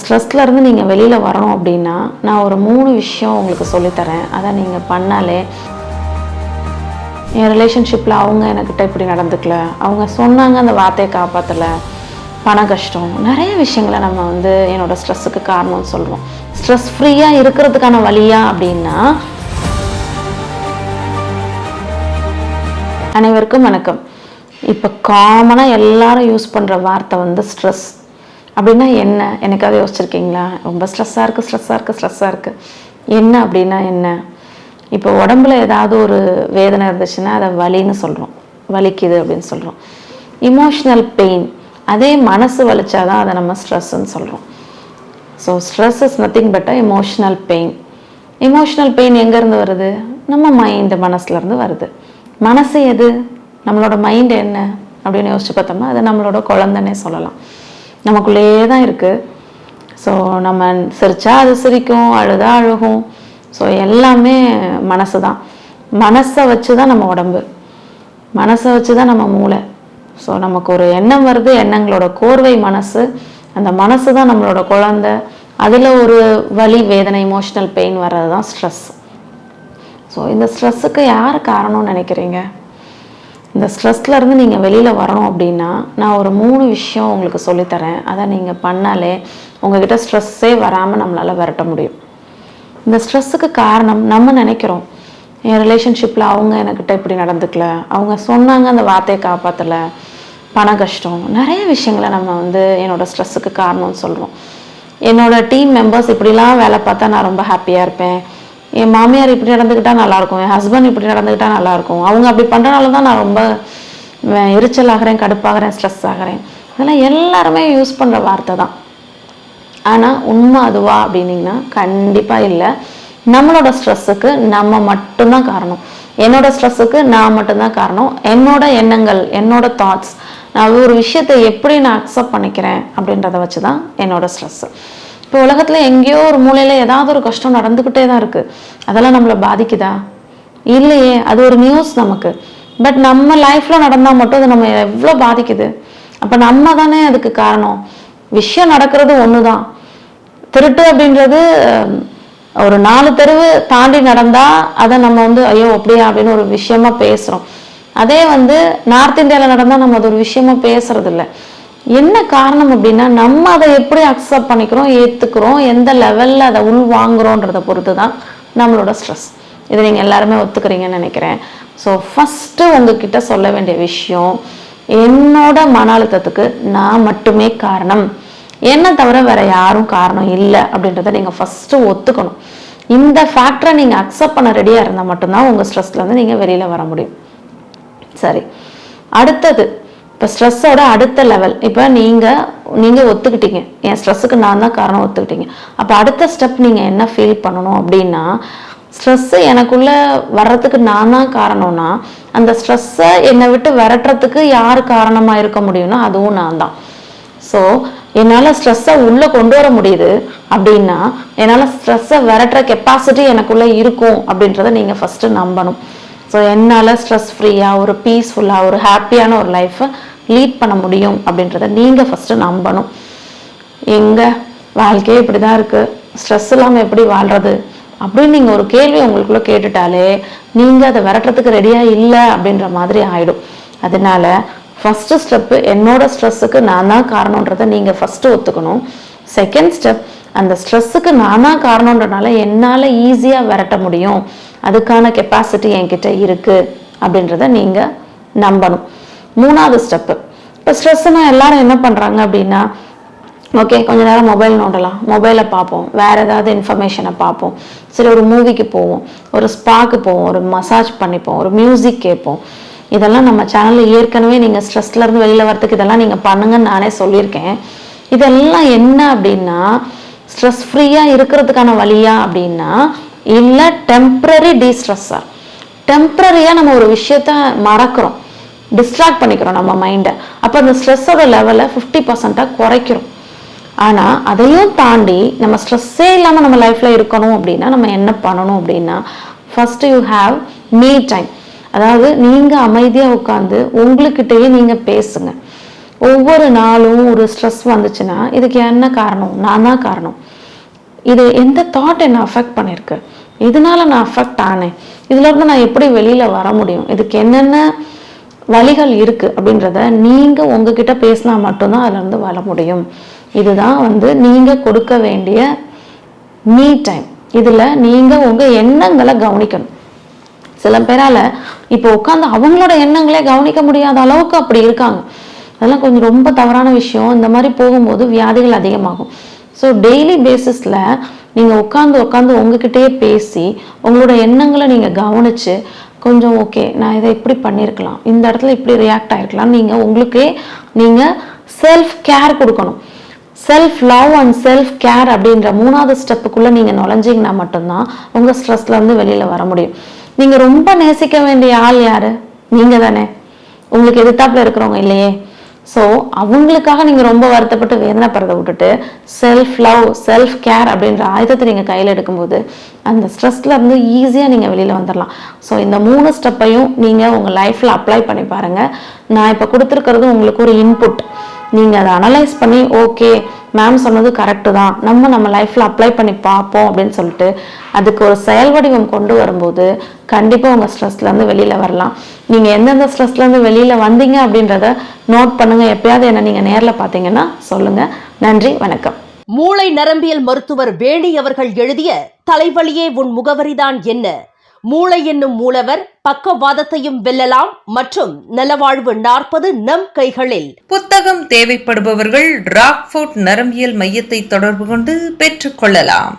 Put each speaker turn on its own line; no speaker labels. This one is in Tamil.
ஸ்ட்ரெஸ்லேருந்து நீங்கள் வெளியில் வரணும் அப்படின்னா நான் ஒரு மூணு விஷயம் உங்களுக்கு சொல்லித்தரேன். அதை நீங்கள் பண்ணாலே என் ரிலேஷன்ஷிப்பில் அவங்க என்கிட்ட இப்படி நடந்துக்கல. அவங்க சொன்னாங்க அந்த வார்த்தையை காப்பாற்றலை பண கஷ்டம். நிறைய விஷயங்களை நம்ம வந்து என்னோடய ஸ்ட்ரெஸ்ஸுக்கு காரணம்னு சொல்கிறோம் ஸ்ட்ரெஸ் ஃப்ரீயாக இருக்கிறதுக்கான வழியா அப்படின்னா அனைவருக்கும் வணக்கம். இப்போ காமனாக எல்லாரும் யூஸ் பண்ணுற வார்த்தை வந்து ஸ்ட்ரெஸ் அப்படின்னா என்ன? எனக்காக யோசிச்சிருக்கீங்களா? ரொம்ப ஸ்ட்ரெஸ்ஸாக இருக்குது ஸ்ட்ரெஸ்ஸாக இருக்குது ஸ்ட்ரெஸ்ஸாக இருக்குது என்ன அப்படின்னா என்ன? இப்போ உடம்புல ஏதாவது ஒரு வேதனை இருந்துச்சுன்னா அதை வலின்னு சொல்கிறோம் வலிக்குது அப்படின்னு சொல்கிறோம் இமோஷ்னல் பெயின் அதே மனசு வலிச்சாதான் அதை நம்ம ஸ்ட்ரெஸ்ன்னு சொல்கிறோம் so stress is nothing but uh emotional pain emotional pain எங்கேருந்து வருது? நம்ம மைண்டு மனசுலேருந்து வருது. மனசு எது? நம்மளோட மைண்ட் என்ன? அப்படின்னு யோசிச்சு பார்த்தோம்னா அது நம்மளோட குழந்தைன்னே சொல்லலாம். நமக்குள்ளேயே தான் இருக்குது ஸோ நம்ம சிரிச்சா அது சிரிக்கும் அழுதா அழுகும். ஸோ எல்லாமே மனசு தான் மனசை வச்சு தான் நம்ம உடம்பு. மனசை வச்சு தான் நம்ம மூளை. ஸோ நமக்கு ஒரு எண்ணம் வருது எண்ணங்களோட கோர்வை மனசு. அந்த மனசு தான் நம்மளோட குழந்தை. அதில் ஒரு வலி வேதனை இமோஷனல் பெயின் வர்றது தான் ஸ்ட்ரெஸ் ஸோ இந்த ஸ்ட்ரெஸ்ஸுக்கு யார் காரணம்னு நினைக்கிறீங்க? இந்த ஸ்ட்ரெஸ்லேருந்து நீங்கள் வெளியில் வரணும் அப்படின்னா நான் ஒரு மூணு விஷயம் உங்களுக்கு சொல்லித்தரேன். அதை நீங்கள் பண்ணாலே உங்ககிட்ட ஸ்ட்ரெஸ்ஸே வராமல் நம்மளால் விரட்ட முடியும். இந்த ஸ்ட்ரெஸ்ஸுக்கு காரணம் நம்ம நினைக்கிறோம். என் ரிலேஷன்ஷிப்பில் அவங்க என்கிட்ட இப்படி நடந்துக்கல. அவங்க சொன்னாங்க அந்த வார்த்தையை காப்பாற்றலை பண கஷ்டம். நிறைய விஷயங்களை நம்ம வந்து என்னோட ஸ்ட்ரெஸ்ஸுக்கு காரணம்னு சொல்கிறோம் என்னோடய டீம் மெம்பர்ஸ் இப்படிலாம் வேலை பார்த்தா நான் ரொம்ப ஹாப்பியாக இருப்பேன். என் மாமியார் இப்படி நடந்துக்கிட்டால் நல்லாயிருக்கும் என் ஹஸ்பண்ட் இப்படி நடந்துக்கிட்டா நல்லாயிருக்கும். அவங்க அப்படி பண்ணுறனால தான் நான் ரொம்ப எரிச்சல் ஆகிறேன் கடுப்பாகிறேன் ஸ்ட்ரெஸ் ஆகிறேன். அதெல்லாம் எல்லாருமே யூஸ் பண்ணுற வார்த்தை தான். ஆனால் உண்மை அதுவா அப்படின்னிங்கன்னா கண்டிப்பாக இல்லை. நம்மளோட ஸ்ட்ரெஸ்ஸுக்கு நம்ம மட்டும்தான் காரணம். என்னோட ஸ்ட்ரெஸ்ஸுக்கு நான் மட்டும்தான் காரணம். என்னோட எண்ணங்கள் என்னோட தாட்ஸ் நான் ஒரு விஷயத்தை எப்படி நான் அக்செப்ட் பண்ணிக்கிறேன் அப்படின்றத வச்சு தான் என்னோட ஸ்ட்ரெஸ்ஸு இப்போ உலகத்தில் எங்கேயோ ஒரு மூலையில் ஏதாவது ஒரு கஷ்டம் நடந்துக்கிட்டே தான் இருக்குது அதெல்லாம் நம்மளை பாதிக்குதா? இல்லையே அது ஒரு நியூஸ் நமக்கு. பட் நம்ம லைஃப்பில் நடந்தால் மட்டும் அது நம்ம எவ்வளோ பாதிக்குது? அப்போ நம்ம தானே அதுக்கு காரணம். விஷயம் நடக்கிறது ஒன்று தான் திருட்டு அப்படின்றது ஒரு நாலு தெருவு தாண்டி நடந்தா அதை நம்ம வந்து ஐயோ அப்படியா அப்படின்னு ஒரு விஷயமா பேசுறோம். அதே வந்து நார்த் இந்தியாவில் நடந்தா நம்ம அது ஒரு விஷயமா பேசுறது என்ன காரணம் அப்படின்னா நம்ம அதை எப்படி அக்செப்ட் பண்ணிக்கிறோம் ஏற்றுக்கிறோம் எந்த லெவலில் அதை உள்வாங்குறோன்றதை பொறுத்து தான் நம்மளோட ஸ்ட்ரெஸ் இதை நீங்கள் எல்லாருமே ஒத்துக்கிறீங்கன்னு நினைக்கிறேன். ஸோ ஃபஸ்ட்டு உங்ககிட்ட சொல்ல வேண்டிய விஷயம் என்னோட மன அழுத்தத்துக்கு நான் மட்டுமே காரணம். என்ன தவிர வேற யாரும் காரணம் இல்லை அப்படின்றத நீங்கள் ஃபஸ்ட்டு ஒத்துக்கணும். இந்த ஃபேக்டரை நீங்கள் அக்செப்ட் பண்ண ரெடியாக இருந்தால் மட்டும்தான் உங்கள் ஸ்ட்ரெஸ்லேருந்து நீங்கள் வெளியில் வர முடியும். சரி. அடுத்தது இப்போ ஸ்ட்ரெஸ்ஸோட அடுத்த லெவல் இப்போ நீங்கள் நீங்கள் ஒத்துக்கிட்டீங்க. என் ஸ்ட்ரெஸ்ஸுக்கு நான் தான் காரணம் ஒத்துக்கிட்டீங்க. அப்போ அடுத்த ஸ்டெப் நீங்கள் என்ன ஃபீல் பண்ணணும் அப்படின்னா ஸ்ட்ரெஸ்ஸு எனக்குள்ள வர்றதுக்கு நான் தான் காரணம்னா அந்த ஸ்ட்ரெஸ்ஸை என்னை விட்டு விரட்டுறதுக்கு யார் காரணமாக இருக்க முடியும்னா அதுவும் நான் தான். ஸோ என்னால் ஸ்ட்ரெஸ்ஸை உள்ளே கொண்டு வர முடியுது அப்படின்னா என்னால் ஸ்ட்ரெஸ்ஸை விரட்டுற கெப்பாசிட்டி எனக்குள்ளே இருக்கும் அப்படின்றத நீங்கள் ஃபஸ்ட்டு நம்பணும். ஸோ என்னால் ஸ்ட்ரெஸ் ஃப்ரீயாக ஒரு பீஸ்ஃபுல்லாக ஒரு ஹாப்பியான ஒரு லைஃப்பை லீட் பண்ண முடியும் அப்படின்றத நீங்கள் ஃபஸ்ட்டு நம்பணும். எங்க வாழ்க்கையே இப்படி தான் இருக்குது ஸ்ட்ரெஸ் இல்லாமல் எப்படி வாழ்றது? அப்படின்னு நீங்கள் ஒரு கேள்வி உங்களுக்குள்ள கேட்டுட்டாலே நீங்கள் அதை விரட்டுறதுக்கு ரெடியாக இல்லை அப்படின்ற மாதிரி ஆயிடும். அதனால ஃபஸ்ட்டு ஸ்டெப்பு என்னோட ஸ்ட்ரெஸ்ஸுக்கு நான் தான் காரணன்றதை நீங்கள் ஃபஸ்ட்டு ஒத்துக்கணும். செகண்ட் ஸ்டெப் அந்த ஸ்ட்ரெஸ்ஸுக்கு நான் தான் காரணன்றனால என்னால் ஈஸியாக விரட்ட முடியும். அதுக்கான கெப்பாசிட்டி என்கிட்ட இருக்குது அப்படின்றத நீங்கள் நம்பணும். மூணாவது ஸ்டெப்பு இப்போ ஸ்ட்ரெஸ்ஸுனால் எல்லாரும் என்ன பண்ணுறாங்க அப்படின்னா ஓகே கொஞ்ச நேரம் மொபைல் நோண்டலாம். மொபைலை பார்ப்போம். வேற ஏதாவது இன்ஃபர்மேஷனை பார்ப்போம். சரி ஒரு மூவிக்கு போவோம். ஒரு ஸ்பாக்கு போவோம். ஒரு மசாஜ் பண்ணிப்போம். ஒரு மியூசிக் கேட்போம். இதெல்லாம் நம்ம சேனலில் ஏற்கனவே நீங்கள் ஸ்ட்ரெஸ்லேருந்து வெளியில் வரத்துக்கு இதெல்லாம் நீங்கள் பண்ணுங்கன்னு நானே சொல்லியிருக்கேன். இதெல்லாம் என்ன அப்படின்னா ஸ்ட்ரெஸ் ஃப்ரீயாக இருக்கிறதுக்கான வழியா அப்படின்னா இல்லை டெம்ப்ரரி டீஸ்ட்ரெஸ்ஸாக டெம்ப்ரரியாக நம்ம ஒரு விஷயத்த மறக்கிறோம். டிஸ்ட்ராக்ட் பண்ணிக்கிறோம் நம்ம மைண்டை அப்போ அந்த ஸ்ட்ரெஸ்ஸோட லெவலை ஃபிஃப்டி பர்சண்ட்டாக குறைக்கிறோம். ஆனால் அதையும் தாண்டி நம்ம ஸ்ட்ரெஸ்ஸே இல்லாமல் நம்ம லைஃப்பில் இருக்கணும் அப்படின்னா நம்ம என்ன பண்ணணும் அப்படின்னா first you have me time அதாவது நீங்கள் அமைதியாக உட்காந்து உங்களுக்கிட்டேயே நீங்கள் பேசுங்க. ஒவ்வொரு நாளும் ஒரு ஸ்ட்ரெஸ் வந்துச்சுன்னா இதுக்கு என்ன காரணம்? நான் தான் காரணம். இது எந்த தாட் என்னை அஃபெக்ட் பண்ணியிருக்கு இதனால நான் அஃபெக்ட் ஆனேன். இதுல இருந்து நான் எப்படி வெளியில வர முடியும்? இதுக்கு என்னென்ன வழிகள் இருக்கு? அப்படின்றத நீங்க உங்ககிட்ட பேசினா மட்டும்தான் அதுல இருந்து வர முடியும். இதுதான் வந்து நீங்கள் கொடுக்க வேண்டிய மீ டைம் இதுல நீங்க உங்க எண்ணங்களை கவனிக்கணும். சில பேரால இப்போ உட்காந்து அவங்களோட எண்ணங்களே கவனிக்க முடியாத அளவுக்கு அப்படி இருக்காங்க. அதெல்லாம் கொஞ்சம் ரொம்ப தவறான விஷயம். இந்த மாதிரி போகும்போது வியாதிகள் அதிகமாகும். ஸோ டெய்லி பேசிஸில் நீங்கள் உட்காந்து உட்காந்து உங்ககிட்டயே பேசி உங்களோட எண்ணங்களை நீங்கள் கவனிச்சு கொஞ்சம் ஓகே நான் இதை இப்படி பண்ணியிருக்கலாம். இந்த இடத்துல இப்படி ரியாக்ட் ஆகிருக்கலாம் நீங்கள் உங்களுக்கே நீங்கள் செல்ஃப் கேர் கொடுக்கணும். Self love and self care அப்படின்ற மூணாவது ஸ்டெப்புக்குள்ளே நீங்கள் நுழைஞ்சிங்கன்னா மட்டும்தான் உங்கள் ஸ்ட்ரெஸ்லேருந்து வெளியில் வர முடியும். நீங்கள் ரொம்ப நேசிக்க வேண்டிய ஆள் யாரு? நீங்கள் தானே உங்களுக்கு எதிர்த்தாப்பில் இருக்கிறவங்க இல்லையே. ஸோ அவங்களுக்காக நீங்கள் ரொம்ப வருத்தப்பட்டு வேதனைப்படுறதை விட்டுட்டு செல்ஃப் லவ் செல்ஃப் கேர் அப்படின்ற ஆயுதத்தை நீங்கள் கையில் எடுக்கும்போது அந்த ஸ்ட்ரெஸ்ல இருந்து ஈஸியாக நீங்கள் வெளியில் வந்துடலாம் ஸோ இந்த மூணு ஸ்டெப்பையும் நீங்கள் உங்கள் லைஃப்பில் அப்ளை பண்ணி பாருங்கள் நான் இப்போ கொடுத்துருக்கிறது உங்களுக்கு ஒரு இன்புட் நீங்கள் அதை அனலைஸ் பண்ணி ஓகே மேம் சொன்னது கரெக்டு தான். நம்ம நம்ம லைஃப்பில் அப்ளை பண்ணி பார்ப்போம் அப்படின்னு சொல்லிட்டு அதுக்கு ஒரு செயல் வடிவம் கொண்டு வரும்போது கண்டிப்பாக உங்கள் ஸ்ட்ரெஸ்லேருந்து வெளியில் வரலாம். நீங்கள் எந்தெந்த ஸ்ட்ரெஸ்லேருந்து வெளியில் வந்தீங்க அப்படின்றத நோட் பண்ணுங்கள் எப்பயாவது என்ன நீங்கள் நேரில் பார்த்தீங்கன்னா சொல்லுங்கள் நன்றி வணக்கம்.
மூளை நரம்பியல் மருத்துவர் வேணி அவர்கள் எழுதிய தலைவலியே உன் முகவரிதான் என்ன? மூளை என்னும் மூலவர் பக்கவாதத்தையும் வெல்லலாம் மற்றும் நலவாழ்வு நாற்பது நம் கைகளில்.
புத்தகம் தேவைப்படுபவர்கள் ராக்ஃபோர்ட் நரம்பியல் மையத்தை தொடர்பு கொண்டு பெற்றுக்கொள்ளலாம்